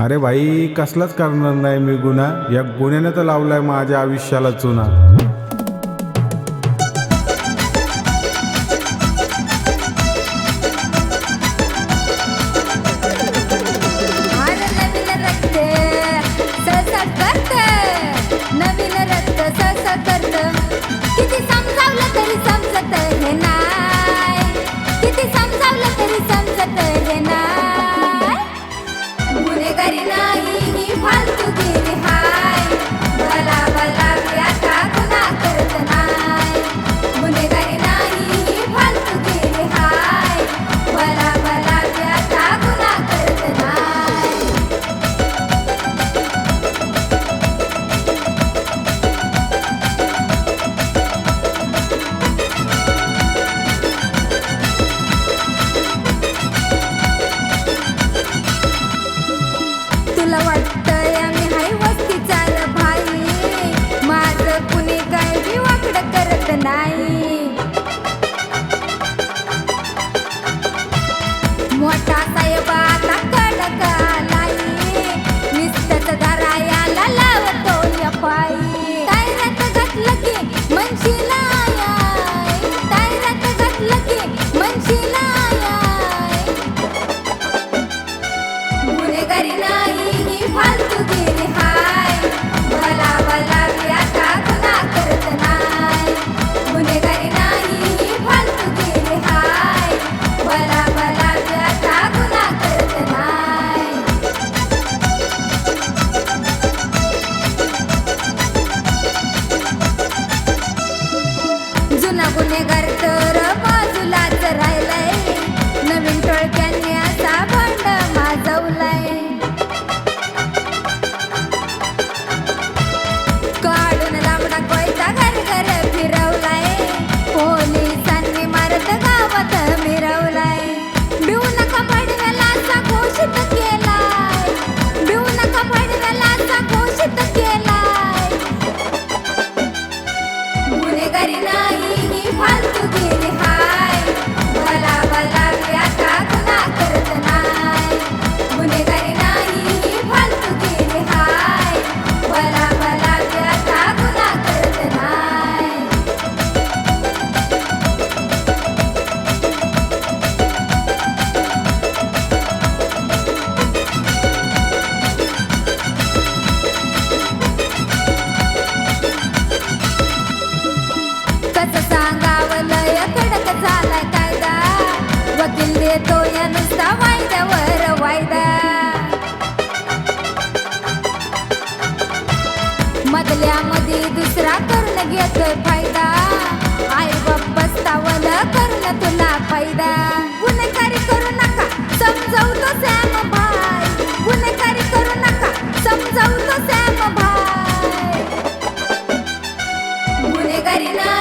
अरे भाई कसलाच करणार नाही मी गुन्हा. या गुन्ह्याने तर लावलाय माझ्या आयुष्याला चुना. घेतोय फायदा. आई तुला फायदा. गुन्हेगारी करू नका सॅम गुन्हेगारी करू नका सॅम गुन्हेगारी ना